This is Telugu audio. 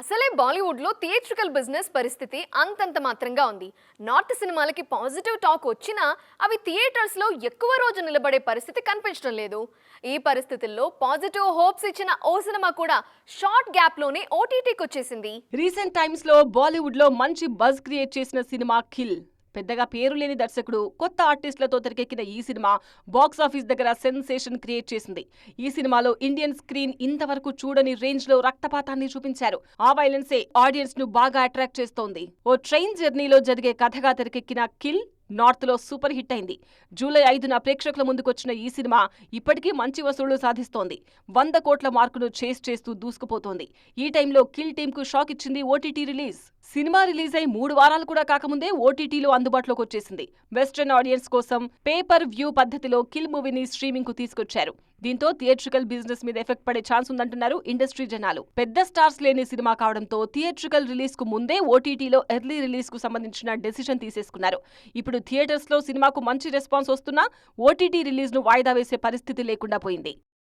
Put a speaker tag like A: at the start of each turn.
A: అసలే బాలీవుడ్లో థియేట్రికల్ బిజినెస్ పరిస్థితి అంతంత మాత్రంగా ఉంది. నార్త్ సినిమాలకి పాజిటివ్ టాక్ వచ్చినా అవి థియేటర్స్లో ఎక్కువ రోజు నిలబడే పరిస్థితి కనిపించడం లేదు. ఈ పరిస్థితుల్లో పాజిటివ్ హోప్స్ ఇచ్చిన ఓ సినిమా కూడా షార్ట్ గ్యాప్లోనే ఓటీటీకి వచ్చేసింది.
B: రీసెంట్ టైమ్స్లో బాలీవుడ్లో మంచి బజ్ క్రియేట్ చేసిన సినిమా కిల్. పెద్దగా పేరు లేని దర్శకుడు కొత్త ఆర్టిస్టులతో తెరకెక్కిన ఈ సినిమా బాక్స్ ఆఫీస్ దగ్గర సెన్సేషన్ క్రియేట్ చేసింది. ఈ సినిమాలో ఇండియన్ స్క్రీన్ ఇంతవరకు చూడని రేంజ్లో రక్తపాతాన్ని చూపించారు. ఆ వైలెన్సే ఆడియన్స్ను బాగా అట్రాక్ట్ చేస్తోంది. ఓ ట్రైన్ జర్నీలో జరిగే కథగా తెరకెక్కిన కిల్ నార్త్లో సూపర్ హిట్ అయింది. జూలై ఐదున ప్రేక్షకుల ముందుకొచ్చిన ఈ సినిమా ఇప్పటికీ మంచి వసూళ్ళు సాధిస్తోంది. వంద కోట్ల మార్కును చేస్ చేస్తూ దూసుకుపోతోంది. ఈ టైంలో కిల్ టీంకు కు షాక్ ఇచ్చింది ఓటీటీ రిలీజ్. సినిమా రిలీజ్ అయి మూడు వారాలు కూడా కాకముందే ఓటీటీలో అందుబాటులోకి వచ్చేసింది. వెస్ట్రన్ ఆడియన్స్ కోసం పేపర్ వ్యూ పద్ధతిలో కిల్ మూవీని స్ట్రీమింగ్కు తీసుకొచ్చారు. దీంతో థియేట్రికల్ బిజినెస్ మీద ఎఫెక్ట్ పడే ఛాన్స్ ఉందంటున్నారు ఇండస్ట్రీ జనాలు. పెద్ద స్టార్స్ లేని సినిమా కావడంతో థియేట్రికల్ రిలీజ్కు ముందే ఓటీటీలో ఎర్లీ రిలీజ్కు సంబంధించిన డెసిషన్ తీసేసుకున్నారు. ఇప్పుడు థియేటర్స్లో సినిమాకు మంచి రెస్పాన్స్ వస్తున్నా ఓటీటీ రిలీజ్ను వాయిదా వేసే పరిస్థితి లేకుండా పోయింది.